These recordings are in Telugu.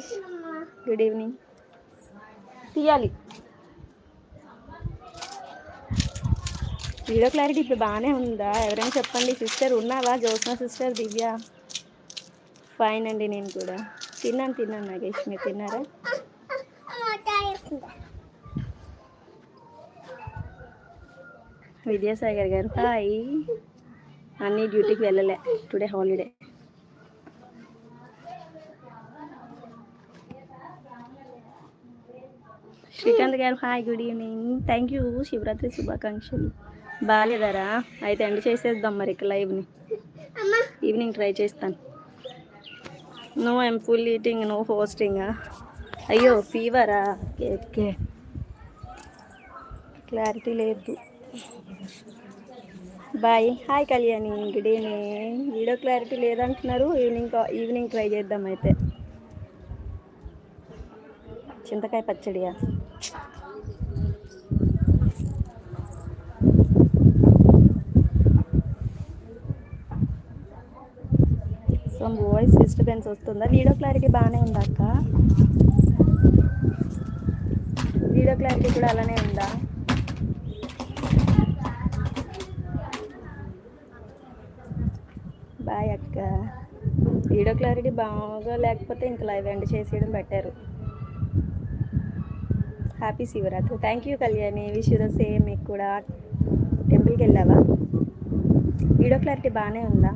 నగేష్ గుడ్ ఈవినింగ్ తీయాలి వీడియో క్లారిటీ ఇప్పుడు బాగానే ఉందా? ఎవరైనా చెప్పండి. సిస్టర్ ఉన్నావా? జ్యోత్స్న సిస్టర్ దివ్య? ఫైన్ అండి నేను కూడా. తిన్నాను తిన్నాను నాగేష్. మీరు తిన్నారా? విద్యాసాగర్ గారు హాయ్. అన్నీ డ్యూటీకి వెళ్ళలే. టుడే హాలిడే శ్రీకాంత్ గారు hi good evening thank you Shivaratri శుభాకాంక్షలు. బాగాలేదారా అయితే ఎండ్ చేసేద్దాం మరి ఇక లైవ్ని ఈవినింగ్ ట్రై చేస్తాను. No I'm full eating no hosting అయ్యో ఫీవరా ఓకే ఓకే క్లారిటీ లేదు. Bye hi Kalyani good evening video clarity లేదంటున్నారు. ఈవినింగ్ ఈవినింగ్ ట్రై చేద్దాం అయితే. చింతకాయ పచ్చడియా సో వాయిస్ డిస్టర్బెన్స్ వస్తుందా? వీడియో క్లారిటీ బాగానే ఉందా అక్క? వీడియో క్లారిటీ కూడా అలానే ఉందా? బాయ్ అక్క. వీడియో క్లారిటీ బాగా లేకపోతే ఇంకా లైవ్ ఎండ్ చేసేయడం better happy Shivaratri thank you Kalyani wish the same మీకు కూడా టెంపుల్కి వెళ్ళావా? వీడియో క్లారిటీ బాగానే ఉందా?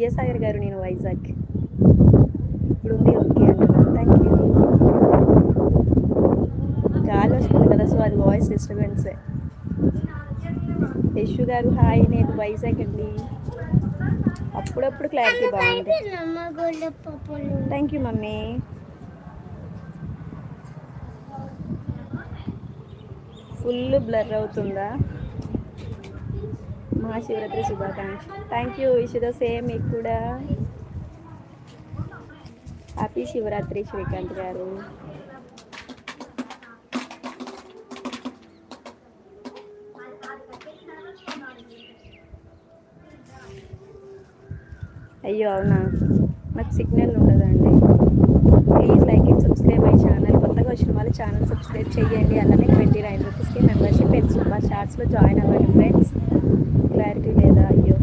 విద్యాసాగర్ గారు నేను వైజాగ్. ఇప్పుడు ఉంది ఓకే అంటున్నాను థ్యాంక్ యూ గాలి వస్తుంది కదా సో అది వాయిస్ డిస్టర్బెన్సే యశు గారు హాయ్. నేను వైజాగ్ అండి. అప్పుడప్పుడు క్లారిటీ బాగుంది. Thank you mummy. Full blur అవుతుందా? Mahashivratri శుభాకాంక్ష thank you wish the same మీకు కూడా. హ్యాపీ శివరాత్రి శ్రీకాంత్ గారు. అయ్యో అవునా? నాకు సిగ్నల్ ఉండదండి. Please like and subscribe my channel కొత్తగా వచ్చిన వాళ్ళు ఛానల్ సబ్స్క్రైబ్ చేయండి. అలానే ట్వంటీ నైన్ రూపీస్కి మెంబర్షిప్ అండ్ సూపర్ షార్ట్స్లో జాయిన్ అవ్వండి ఫ్రెండ్స్ క్లారిటీ లేదా అయ్యో.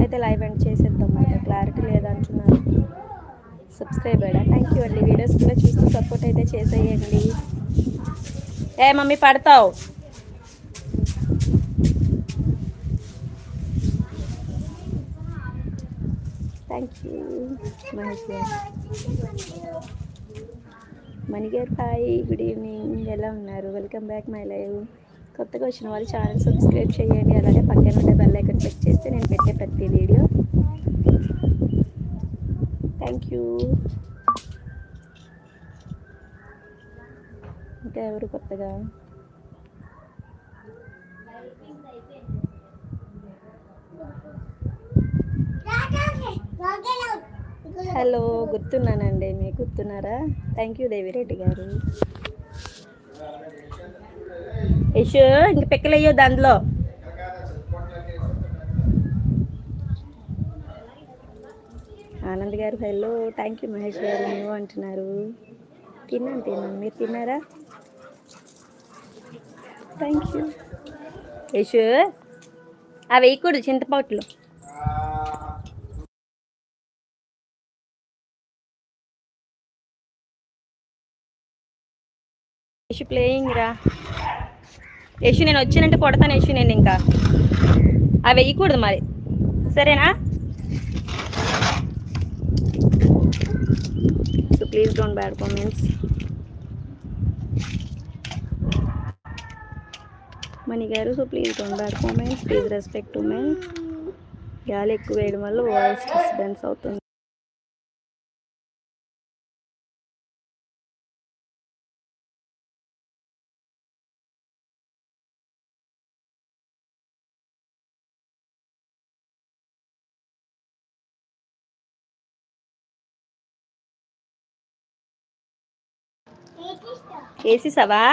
అయితే లైవ్ ఎండ్ చేసేద్దాం అయితే క్లారిటీ లేదంటున్నారు సబ్స్క్రైబ్ అయ్యా. థ్యాంక్ యూ అండి. వీడియోస్ కూడా చూస్తూ సపోర్ట్ అయితే చేసేయండి. ఏ మమ్మీ పడతావు? థ్యాంక్ యూ మహేష్ గారు మణిగారు హాయ్ గుడ్ ఈవినింగ్ ఎలా ఉన్నారు? వెల్కమ్ బ్యాక్ మై లైవ్ కొత్తగా వచ్చిన వాళ్ళు ఛానల్ సబ్స్క్రైబ్ చేయండి. అలాగే పక్కన ఉండే బెల్ ఐకన్ క్లిక్ చేస్తే నేను పెట్టే ప్రతి వీడియో థ్యాంక్ యూ ఇంకా ఎవరు కొత్తగా? హలో గుర్తున్నానండి. మీకు గుర్తున్నారా? థ్యాంక్ యూ దేవిరెడ్డి గారు. యశు ఇంక పిక్కలయ్యో దాంట్లో ఆనంద్ గారు హలో థ్యాంక్ యూ మహేష్ గారు నువ్వు అంటున్నారు. తిన్నాను తిన్నాను మీరు తిన్నారా? థ్యాంక్ యూ యశు అవి వేయకూడదు చింతపాట్లు యశు ప్లేయింగ్ రా. యశు నేను వచ్చినంటే కొడతాను యశు నేను ఇంకా. అవి వేయకూడదు మరి. సరేనా? So please don't bad comments Mani గారు so please don't bad comments please respect to men గాలి ఎక్కువ వేయడం వల్ల వాయిస్ డిస్టర్బెన్స్ అవుతుంది. వేసేసావా